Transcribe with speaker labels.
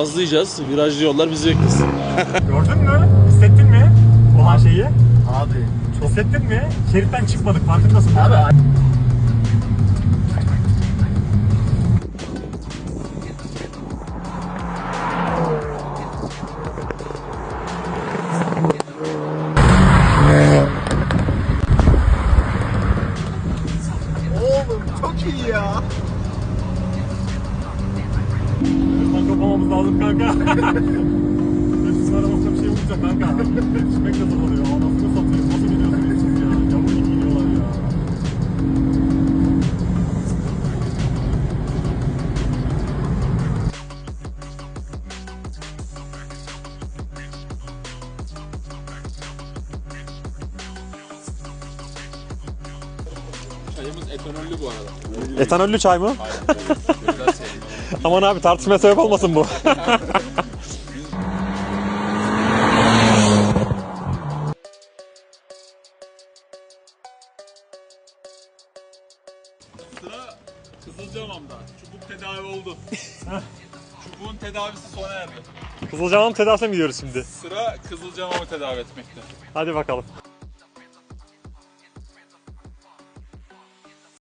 Speaker 1: Gazlayacağız. Virajlı yollar bizi beklesin.
Speaker 2: Gördün mü? Hissettin mi? Olan şeyi.
Speaker 3: Abi
Speaker 2: Hissettin mi? Şeritten çıkmadık farkındasın. mi?
Speaker 3: Abi Oğlum çok iyi ya.
Speaker 2: Kapamamız lazım kanka. Hepsinin arabasında bir şey olacak kanka. Yetişmek de zor oluyor. Anasını satayım. Nasıl gidiyorsun yetişsiz ya? Yavru gibi gidiyorlar ya.
Speaker 1: Çayımız etanollü bu arada.
Speaker 2: Etanollü çay mı?
Speaker 1: Sevdim.
Speaker 2: Aman abi tartışmaya sebep olmasın bu.
Speaker 4: Sıra Kızılcamam'da. Çubuk tedavi oldu. Çubuğun tedavisi sona erdi.
Speaker 2: Kızılcahamam tedavisine mi gidiyoruz şimdi?
Speaker 4: Sıra Kızılcamam'ı tedavi etmekte.
Speaker 2: Hadi bakalım.